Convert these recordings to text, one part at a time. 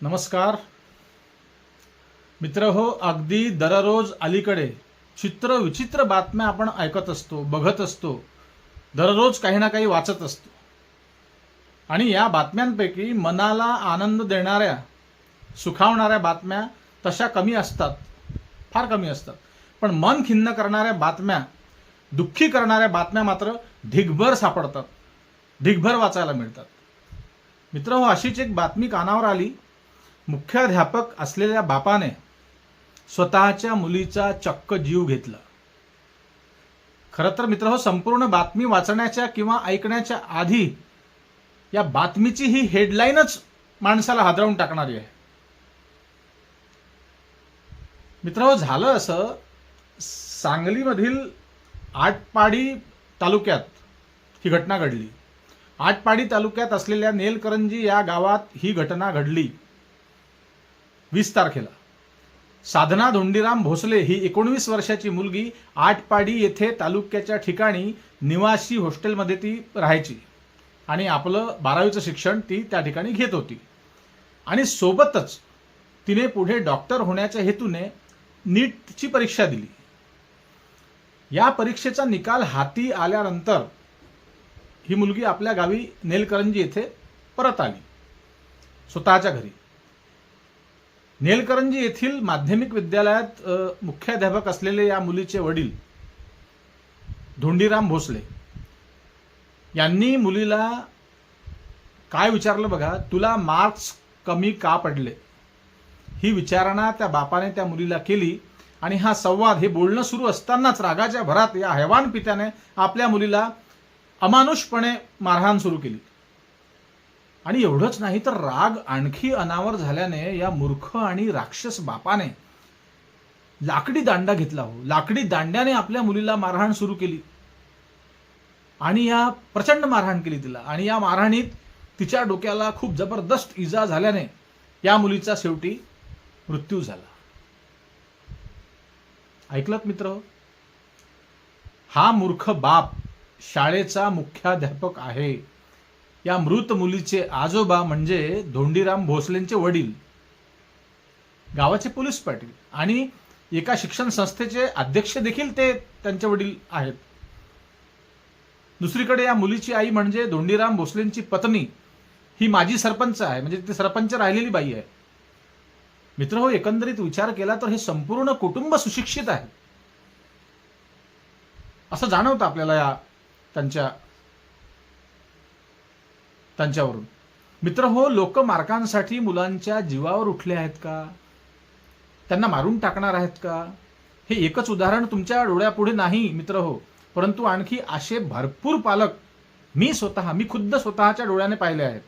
नमस्कार. मित्र हो अगदी दररोज अलीकडे चित्र विचित्र बातम्या आपण ऐकत असतो बघत असतो दररोज काही ना काही वाचत असतो. आणि या बातम्यांपैकी मनाला आनंद देणाऱ्या सुखावणाऱ्या बातम्या तशा कमी असतात फार कमी असतात. पण मन खिन्न करणाऱ्या बातम्या दुःखी करणाऱ्या बातम्या मात्र ढिगभर सापडतात ढिगभर वाचायला मिळतात. मित्र हो अशीच एक बातमी कानावर आली मुख्याध्यापक असलेल्या बापाने स्वतःच्या मुलीचा चक्क जीव घेतला. खरं तर मित्र हो संपूर्ण बातमी वाचण्याच्या किंवा ऐकण्याच्या आधी या बातमीची ही हेडलाईनच माणसाला हादरवून टाकणारी आहे. मित्र हो झालं असं सांगलीमधील आटपाडी तालुक्यात ही घटना घडली. आटपाडी तालुक्यात असलेल्या नेलकरंजी या गावात ही घटना घडली. वीस तारखेला. साधना धोंडीराम भोसले ही एकोणवीस वर्षाची मुलगी आटपाडी येथे तालुक्याच्या ठिकाणी निवासी हॉस्टेलमध्ये ती राहायची. आणि आपलं बारावीचं शिक्षण ती त्या ठिकाणी घेत होती. आणि सोबतच तिने पुढे डॉक्टर होण्याच्या हेतूने नीटची परीक्षा दिली. या परीक्षेचा निकाल हाती आल्यानंतर ही मुलगी आपल्या गावी नेलकरंजी येथे परत आली. स्वतःच्या घरी. नेलकरंजी येथील माध्यमिक विद्यालयात मुख्याध्यापक असलेले या मुलीचे वडील धोंडीराम भोसले यांनी मुलीला काय विचारलं बघा? तुला मार्क्स कमी का पडले? ही विचारणा त्या बापाने त्या मुलीला केली आणि हा संवाद हे बोलणं सुरू असतानाच रागाच्या भरात या हैवान पित्याने आपल्या मुलीला अमानुषपणे मारहाण सुरू केली. आणि एवढंच नाही तर राग आणखी अनावर झाल्याने या मूर्ख आणि राक्षस बापाने लाकडी दांडा घेतला हो. लाकडी दांड्याने आपल्या मुलीला मारहाण सुरू केली. आणि या प्रचंड मारहाण केली तिला. आणि या मारहाणीत तिच्या डोक्याला खूप जबरदस्त इजा झाल्याने या मुलीचा शेवटी मृत्यू झाला. ऐकलत मित्र? हा मूर्ख बाप शाळेचा मुख्याध्यापक आहे. या मृत मुलीचे आजोबा म्हणजे धोंडीराम भोसलेंचे वडील. गावाचे पोलीस पाटील आणि एका शिक्षण संस्थेचे अध्यक्ष देखील ते त्यांचे वडील आहेत. दुसरीकडे या मुलीची आई म्हणजे धोंडीराम भोसलेंची पत्नी ही माजी सरपंच आहे म्हणजे ती सरपंच राहिलेली बाई आहे. मित्र हो एकंदरीत विचार केला तर हे संपूर्ण कुटुंब सुशिक्षित आहे. असं जाणवतं आपल्याला या त्यांच्या त्यांच्यावरून. मित्र हो लोक मार्कांसाठी मुलांच्या जीवावर उठले आहेत का? त्यांना मारून टाकणार आहेत का? हे एकच उदाहरण तुमच्या डोळ्यापुढे नाही मित्र हो. परंतु आणखी असे भरपूर पालक मी स्वतः मी खुद्द स्वतःच्या डोळ्याने पाहिले आहेत.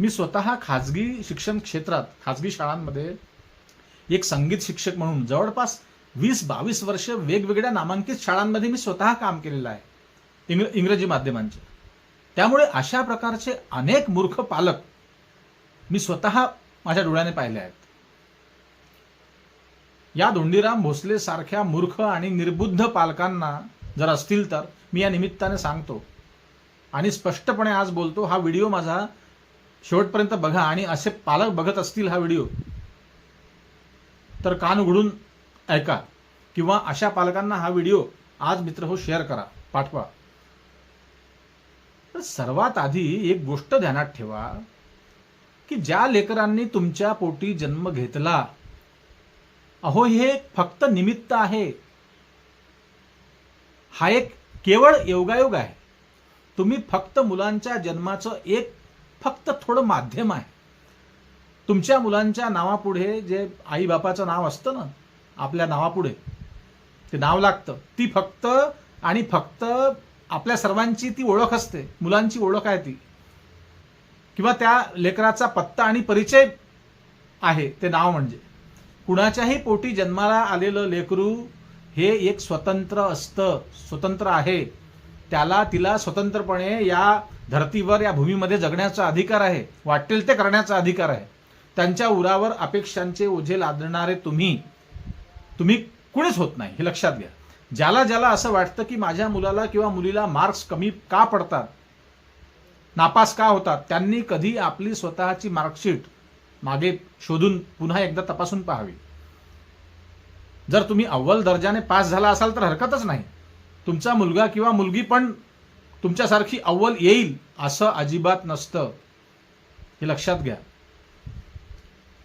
मी स्वतः खाजगी शिक्षण क्षेत्रात खाजगी शाळांमध्ये एक संगीत शिक्षक म्हणून जवळपास वीस बावीस वर्ष वेगवेगळ्या नामांकित शाळांमध्ये मी स्वतः काम केलेलं आहे इंग्र इंग्रजी माध्यमांचे. त्यामुळे अशा प्रकारचे अनेक मूर्ख पालक मी स्वतः माझ्या डोळ्याने पाहिले आहेत. या धोंडीराम भोसले सारख्या मूर्ख आणि निर्बुद्ध पालकांना जर असतील तर मी या निमित्ताने सांगतो आणि स्पष्टपणे आज बोलतो हा व्हिडिओ माझा शेवटपर्यंत बघा आणि असे पालक बघत असतील हा व्हिडिओ तर कान उघडून ऐका किंवा अशा पालकांना हा व्हिडिओ आज मित्र हो शेअर करा पाठवा. तर सर्वात आधी एक गोष्ट ध्यानात ठेवा की ज्या लेकरांनी तुमच्या पोटी जन्म घेतला अहो हे फक्त निमित्त आहे. हा एक केवळ योगायोग आहे. तुम्ही फक्त मुलांच्या जन्माचं एक फक्त थोडं माध्यम आहे. तुमच्या मुलांच्या नावापुढे जे आई बापाचं नाव असतं ना आपल्या नावापुढे ते नाव लागतं. ती फक्त आणि फक्त आपल्या सर्वांची ती ओळख असते. मुलांची ओळख आहे ती. किंवा त्या लेकराचा पत्ता आणि परिचय आहे ते नाव म्हणजे. कुणाच्याही पोटी जन्माला आलेलं लेकरू हे एक स्वतंत्र असतं स्वतंत्र आहे. त्याला तिला स्वतंत्रपणे या धर्तीवर या भूमीमध्ये जगण्याचा अधिकार आहे. वाटेल ते करण्याचा अधिकार आहे. त्यांच्या उरावर अपेक्षांचे ओझे लादणारे तुम्ही तुम्ही कुणीच होत नाही हे लक्षात घ्या. ज्याला ज्याला असं वाटतं की माझ्या मुलाला किंवा मुलीला मार्क्स कमी का पडतात नापास का होतात त्यांनी कधी आपली स्वतःची मार्कशीट मागे शोधून पुन्हा एकदा तपासून पाहावी. जर तुम्ही अव्वल दर्जाने पास झाला असाल तर हरकतच नाही. तुमचा मुलगा किंवा मुलगी पण तुमच्यासारखी अव्वल येईल असं अजिबात नसतं. हे लक्षात घ्या.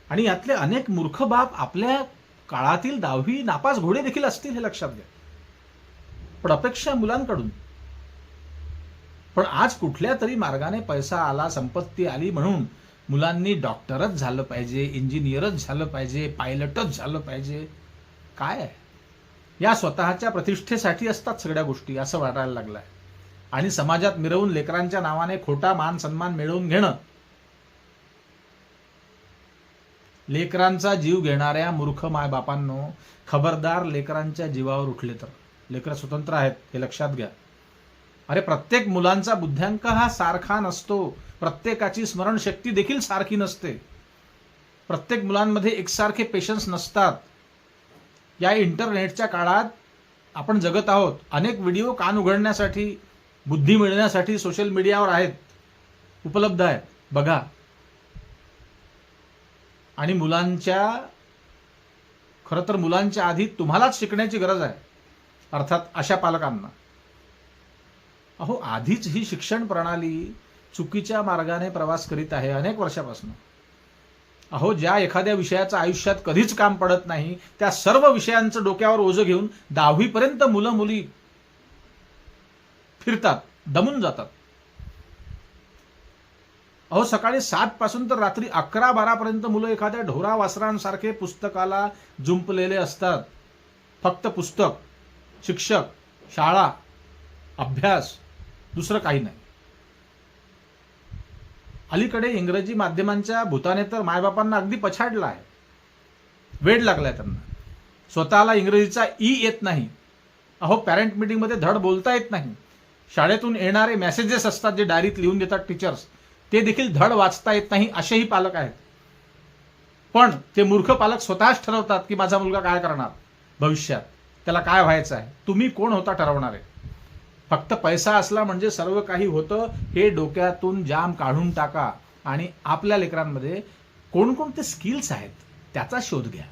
आणि यातले अनेक मूर्ख बाप आपल्या काळातील दहावी नापास घोडे देखील असतील हे लक्षात घ्या. पण अपेक्षा मुलांकडून. पण आज कुठल्या तरी मार्गाने पैसा आला संपत्ती आली म्हणून मुलांनी डॉक्टरच झालं पाहिजे इंजिनियरच झालं पाहिजे पायलटच झालं पाहिजे काय आहे? या स्वतःच्या प्रतिष्ठेसाठी असतात सगळ्या गोष्टी असं वाटायला लागलंय. आणि समाजात मिरवून लेकरांच्या नावाने खोटा मान सन्मान मिळवून घेणं लेकरांचा जीव घेणाऱ्या मूर्ख मायबापांनो खबरदार लेकरांच्या जीवावर उठले तर. लेकरं स्वतंत्र आहेत हे लक्षात घ्या. अरे प्रत्येक मुलांचा बुद्ध्यांक हा सारखा नसतो. प्रत्येकाची स्मरणशक्ती देखील सारखी नसते. प्रत्येक मुलांमध्ये एकसारखे पेशन्स नसतात. या इंटरनेटच्या काळात आपण जगत आहोत. अनेक व्हिडिओ कान उघडण्यासाठी बुद्धी मिळण्यासाठी सोशल मीडियावर आहेत. उपलब्ध आहेत. बघा. आणि मुलांच्या खरं तर मुलांच्या आधी तुम्हालाच शिकण्याची गरज आहे. अर्थात अशा पालकांना. अहो आधीच ही शिक्षण प्रणाली चुकीच्या मार्गाने प्रवास करीत आहे अनेक वर्षापासून. अहो ज्या एखाद्या विषयाचं आयुष्यात कधीच काम पडत नाही त्या सर्व विषयांचं डोक्यावर ओझं घेऊन दहावीपर्यंत मुलं मुली फिरतात दमून जातात. अहो सकाळी सात पासून तर रात्री अकरा बारापर्यंत मुलं एखाद्या ढोरा वासरांसारखे पुस्तकाला जुंपलेले असतात. फक्त पुस्तक. शिक्षक शाळा अभ्यास दुसरं काही नाही. अलीकडे इंग्रजी माध्यमांच्या भूताने तर मायबापांना अगदी पछाडला आहे. वेड लागलाय त्यांना. स्वतःला इंग्रजीचा ई येत नाही. अहो पॅरेंट मीटिंगमध्ये धड बोलता येत नाही. शाळेतून येणारे मेसेजेस असतात जे डायरीत लिहून देतात टीचर्स ते देखील धड वाचता येत नाही असेही पालक आहेत. पण ते मूर्ख पालक स्वतःच ठरवतात की माझा मुलगा काय करणार? भविष्यात. त्याला काय व्हायचं आहे? तुम्ही कोण होता ठरवणार? आहे फक्त पैसा असला म्हणजे सर्व काही होतं. हे डोक्यातून जाम काढून टाका. आणि आपल्या लेकरांमध्ये कोणकोणते स्किल्स आहेत त्याचा शोध घ्या.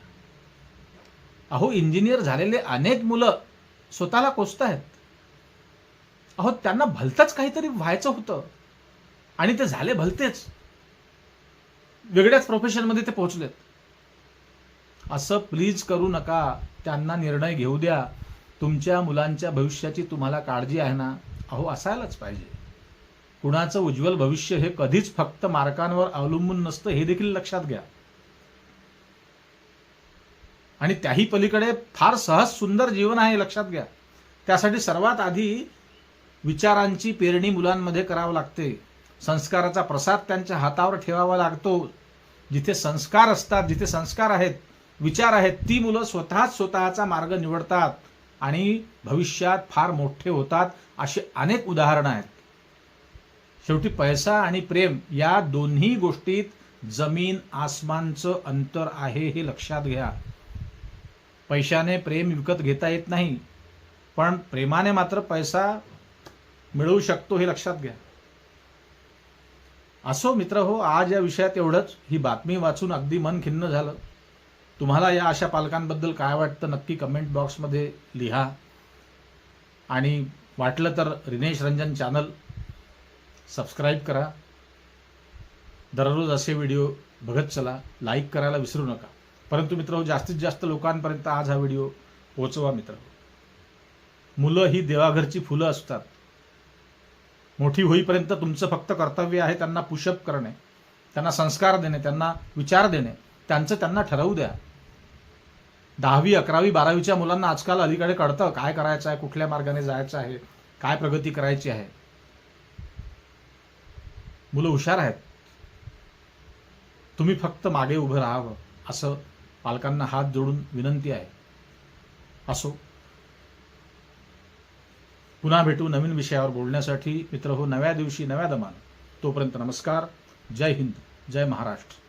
अहो इंजिनियर झालेले अनेक मुलं स्वतःला कोसत आहेत अहो त्यांना भलतंच काहीतरी व्हायचं होतं. आणि ते झाले भलतेच. वेगळ्याच प्रोफेशनमध्ये ते पोहोचलेत. असं प्लीज करू नका. त्यांना निर्णय घेऊ द्या. तुमच्या मुलांच्या भविष्याची तुम्हाला काळजी आहे ना? अहो असायलाच पाहिजे. कुणाचं उज्ज्वल भविष्य हे कधीच फक्त मार्कांवर अवलंबून नसतं हे देखील लक्षात घ्या. आणि त्याही पलीकडे फार सहज सुंदर जीवन आहे लक्षात घ्या. त्यासाठी सर्वात आधी विचारांची पेरणी मुलांमध्ये करावं लागते. संस्काराचा प्रसाद त्यांच्या हातावर ठेवावा लागतो. जिथे संस्कार असतात जिथे संस्कार आहेत विचार आहेत ती मुलं स्वतःच स्वतःचा मार्ग निवडतात आणि भविष्यात फार मोठे होतात अशी अनेक उदाहरणं आहेत. शेवटी पैसा आणि प्रेम या दोन्ही गोष्टीत जमीन आसमानचं अंतर आहे हे लक्षात घ्या. पैशाने प्रेम विकत घेता येत नाही पण प्रेमाने मात्र पैसा मिळवू शकतो हे लक्षात घ्या. असो मित्र हो आज या विषयात एवढंच. ही बातमी वाचून अगदी मन खिन्न झालं. तुम्हाला या अशा पालकांबद्दल काय वाटतं नक्की कमेंट बॉक्समध्ये लिहा. आणि वाटलं तर रिनेश रंजन चॅनल सबस्क्राईब करा. दररोज असे व्हिडिओ बघत चला. लाईक करायला विसरू नका. परंतु मित्र जास्तीत जास्त लोकांपर्यंत आज हा व्हिडिओ पोचवा मित्र. मुलं ही देवाघरची फुलं असतात. मोठी होईपर्यंत तुमचं फक्त कर्तव्य आहे त्यांना पुशअप करणे त्यांना संस्कार देणे त्यांना विचार देणे. त्यांचं त्यांना ठरवू द्या. दहावी अकरावी बारावीच्या मुलांना आजकाल अलीकडे कळतं काय करायचं आहे कुठल्या मार्गाने जायचं आहे काय प्रगती करायची आहे. मुलं हुशार आहेत. तुम्ही फक्त मागे उभं राहावं असं पालकांना हात जोडून विनंती आहे. असो. पुन्हा भेटू नवीन विषयावर बोलण्यासाठी मित्र हो नव्या दिवशी नव्या दमान. तोपर्यंत नमस्कार. जय हिंद. जय महाराष्ट्र.